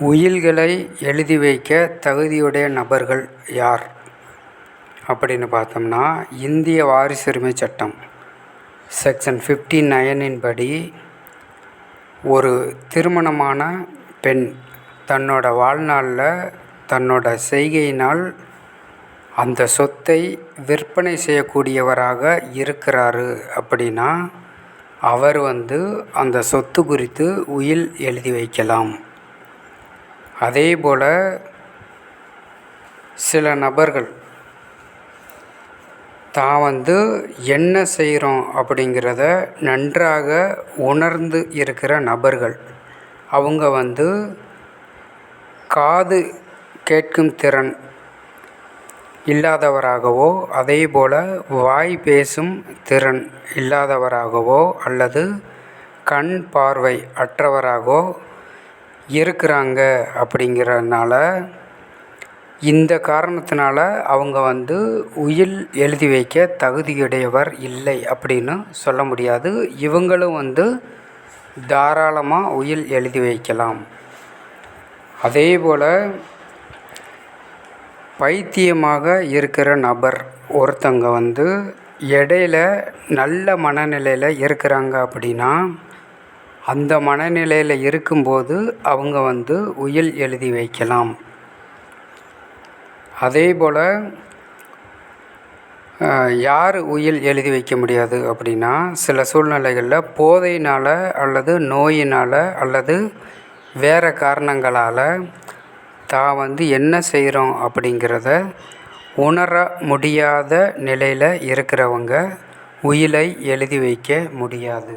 உயில்களை எழுதி வைக்க தகுதியுடைய நபர்கள் யார்? அப்படின்னு பார்த்தோம்னா இந்திய வாரிசுரிமை சட்டம் செக்ஷன் ஃபிஃப்டி நைனின் படி ஒரு திருமணமான பெண் தன்னோட வாழ்நாளில் தன்னோட செய்கையினால் அந்த சொத்தை விற்பனை செய்யக்கூடியவராக இருக்கிறாரு அப்படின்னா அவர் வந்து அந்த சொத்து குறித்து உயில் எழுதி வைக்கலாம். அதேபோல் சில நபர்கள் தான் வந்து என்ன செய்கிறோம் அப்படிங்கிறத நன்றாக உணர்ந்து இருக்கிற நபர்கள். அவங்க வந்து காது கேட்கும் திறன் இல்லாதவராகவோ அதே போல் வாய் பேசும் திறன் இல்லாதவராகவோ அல்லது கண் பார்வை அற்றவராகவோ இருக்கிறாங்க அப்படிங்கிறதுனால இந்த காரணத்தினால அவங்க வந்து உயில் எழுதி வைக்க தகுதியுடையவர் இல்லை அப்படின்னு சொல்ல முடியாது. இவங்களும் வந்து தாராளமாக உயில் எழுதி வைக்கலாம். அதே போல் பைத்தியமாக இருக்கிற நபர் ஒருத்தங்க வந்து இடையில நல்ல மனநிலையில் இருக்கிறாங்க அப்படின்னா அந்த மனநிலையில் இருக்கும்போது அவங்க வந்து உயில் எழுதி வைக்கலாம். அதேபோல் யார் உயில் எழுதி வைக்க முடியாது அப்படின்னா சில சூழ்நிலைகளில் போதையினால் அல்லது நோயினால் அல்லது வேறு காரணங்களால் தான் வந்து என்ன செய்கிறோம் அப்படிங்கிறத உணர முடியாத நிலையில் இருக்கிறவங்க உயிலை எழுதி வைக்க முடியாது.